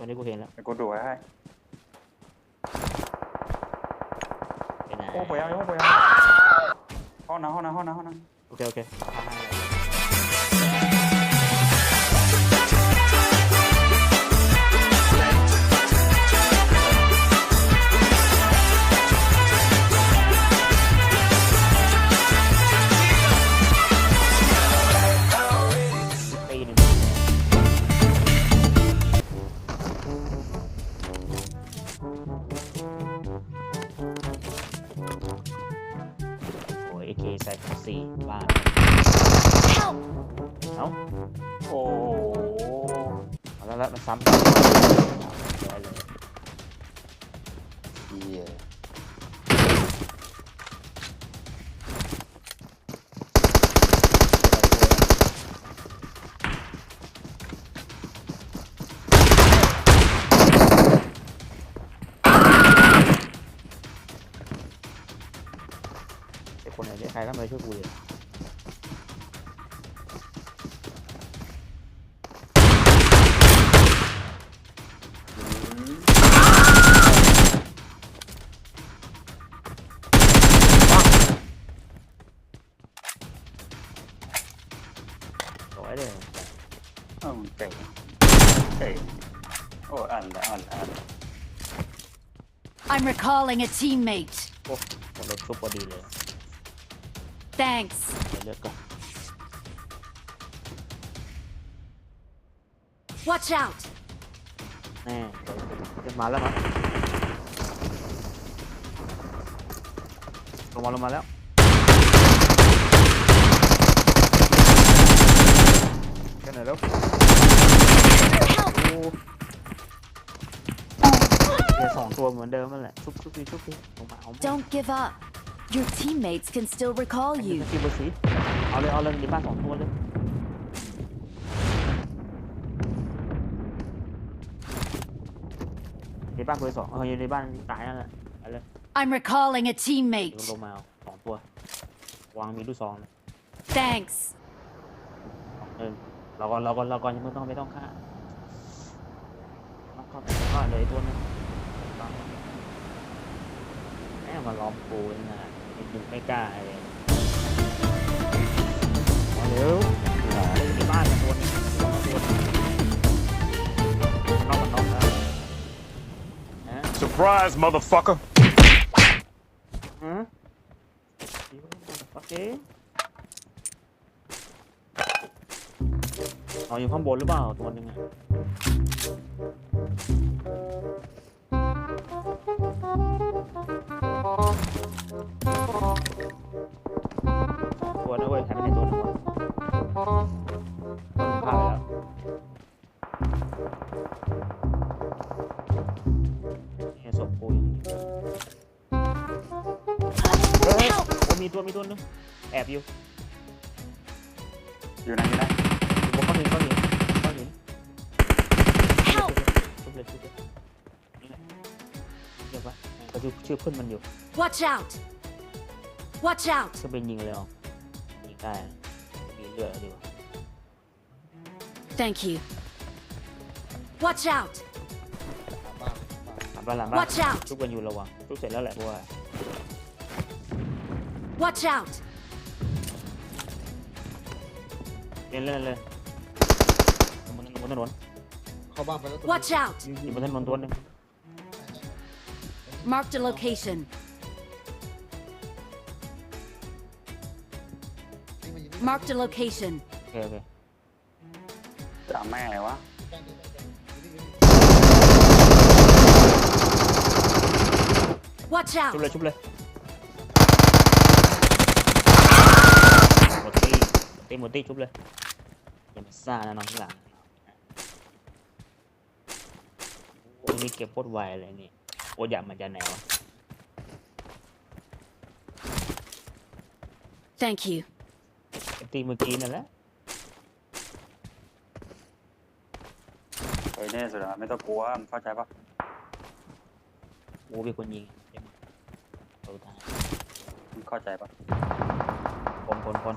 วันนี้กูเห็นแล้วเดี๋ยวกูดูไว้ให้ไปไหนโอ้โหยังโอ้โหยังห้องน้ำห้องน้ำห้องน้ำห้องน้ำโอเคโอเค ส่สี่บ้านเอ้าโอ้แล้วแล้วมันซ้ำเยอะเลยเยี่ย ไอ้คนไหนเนี่ยใครก็มาช่วยกูเลยร้อยเลยเอ้าเจ๋งเจ๋งโอ้อ่านแล้วอ่านแล้วอ่านแล้ว I'm recalling a teammate. โอ้หมดรถชุบพอดีเลย Thanks. เดี๋ยวเลือกก่อน Watch out! แน่จะมาแล้วมั้งลงมาลงมาแล้วแค่ไหนแล้ว Help! โอ้เดี๋ยวสองตัวเหมือนเดิมนั่นแหละชุบชุบดีชุบดีลงมาเอามา Don't give up. Your teammates can still recall ยิง you. สกิลเบอร์สีเอาเลยเอาเลยในบ้านสองตัวเลย ในบ้านเบอร์สองเอออยู่ในบ้านตายนั่นแหละไปเลย I'm recalling a เดี๋ยว teammate. ลงมาเอาสองตัว วางมีลูกซองเลย Thanks. เออเราก็เราก็เราก็ยังไม่ต้องไม่ต้องฆ่าต้องฆ่าฆ่าเลยตัวนึงแม่มาล้อมกูยังไงยังไม่กล้าเลยมาเร็วอยู่ในบ้านกันตัวนึงตัวนึงนอกมันนอกแล้วนะ Surprise, motherfucker! ฮะโอเคอ๋ออยู่ข้างบนหรือเปล่าตัวหนึงอะ ตัวมีตัวหนึงแอบอยู่อยู่ไหนอยู่ไหนอยู่บนก้อนหินก้อนหินก้อนหิน Help! ชุบเลยชุบเลยนี่แหละเรียกว่าก็ชื่อชื่อเพื่อนมันอยู่ Watch out! Watch out! ก็เป็นยิงเลยออกยิงได้นะมีเลือดดีกว่า Thank you. Watch out! หลังบ้านหลังบ้าน Watch out! ชุบกันอยู่ระวังชุบเสร็จแล้วแหละเพราะว่า Watch out. Lên lên lên. Muốn muốn muốn luôn. Khó ba phải. Watch out. Nhìn muốn muốn luôn. Location. mark the location. okay okay, Đã mẹ quá. Watch out. Chụp lên chụp lên. ตีหมดตีชุบเลยอย่ามาซ่านะน้องข้างหลังโอ้ยนี่เก็บโคตรไวเลยนี่โอ้ยอยากมาจากไหนวะ Thank you. ตีเมื่อกี้นั่นแหละเฮ้ยแน่สุดอะไม่ต้องกลัวมึงเข้าใจปะโอ้เป็นคนยิงเดี๋ยวมาเอาตายมึงเข้าใจปะคนคนคน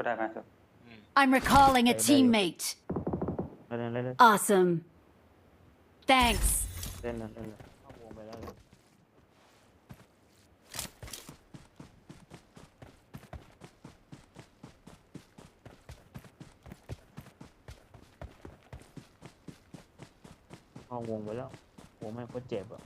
ช่วยได้ไหมช่วย I'm recalling a Hey, there you- teammate. เล่นเล่นเล่นเล่น Awesome. Thanks. เล่นเล่นเล่นเล่นเข้าวงไปแล้วเลยเข้าวงไปแล้วโหไม่งโคตรเจ็บอะ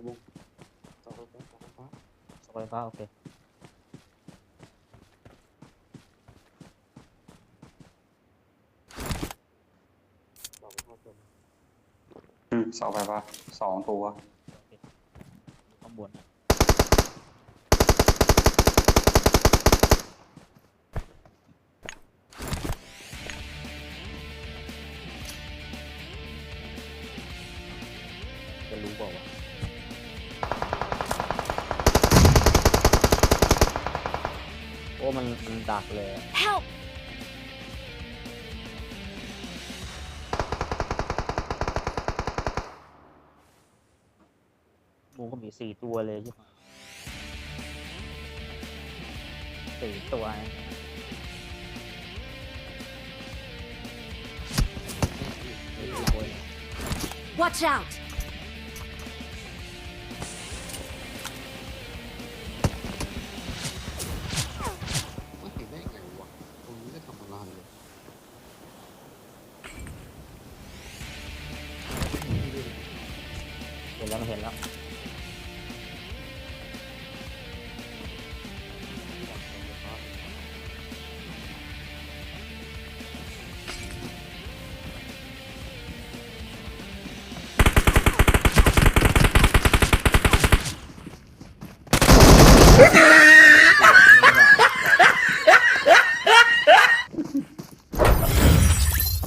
ยู่ในวงเสาไฟฟ้าเสาไฟฟ้าสกายฟ้าโอเคเสาไฟฟ้าจมอืมเสาไฟฟ้าสองตัวโอเคข้างบนนะจะรู้เปล่าวะ โอ้มันมันดักเลยอะ Help! หมูก็มีสี่ตัวเลยใช่ไหมสี่ตัวนะสี่ตัวเลย Watch out! เห็นแล้วมันเห็นแล้ว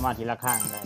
มาทีละข้างเลย